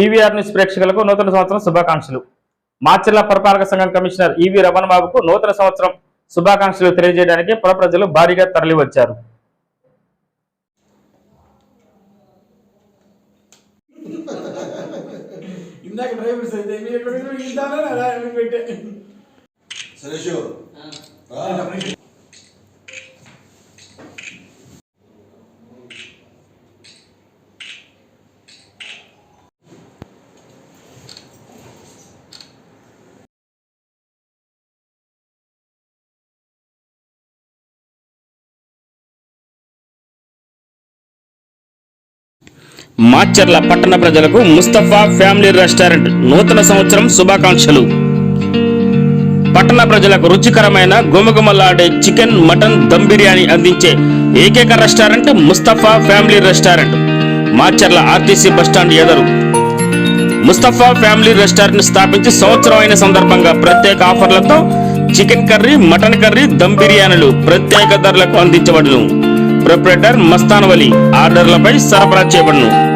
PVR news ప్రేక్షకులకు నూతన సంవత్సరం శుభాకాంక్షలు. మాచర్ల పురపాలక సంఘం కమిషనర్ ఈవి రమణ బాబుకు నూతన సంవత్సరం శుభాకాంక్షలు తెలియజేయడానికి పుర ప్రజలు భారీగా తరలి వచ్చారు ఇందాక డ్రైవర్స్ అయితే మీరు ఎక్కడ ఇద్దానా అలా పెట్టే. సురేష్ మాచర్ల పట్టణ ప్రజలకు ముస్తఫా ఫ్యామిలీ రెస్టారెంట్ నూతన సంవత్సరం శుభాకాంక్షలు. పట్టణ ప్రజలకు రుచికరమైన గుమగుమలాడే చికెన్ మటన్ దమ్ బిర్యానీ అందించే ఏకైక restaurant Mustafa family restaurant Macherla RTC bus stand ఎదరు. ముస్తఫా ఫ్యామిలీ రెస్టారెంట్ స్థాపించి సంవత్సరం అయిన సందర్భంగా ప్రత్యేక ఆఫర్లతో chicken curry mutton curry dum బిర్యానీలు ప్రత్యేక ధరలకు అందించబడును. ప్రొపరేటర్ మస్తాన్ వలి ఆర్డర్లపై సరఫరా చేయబడును.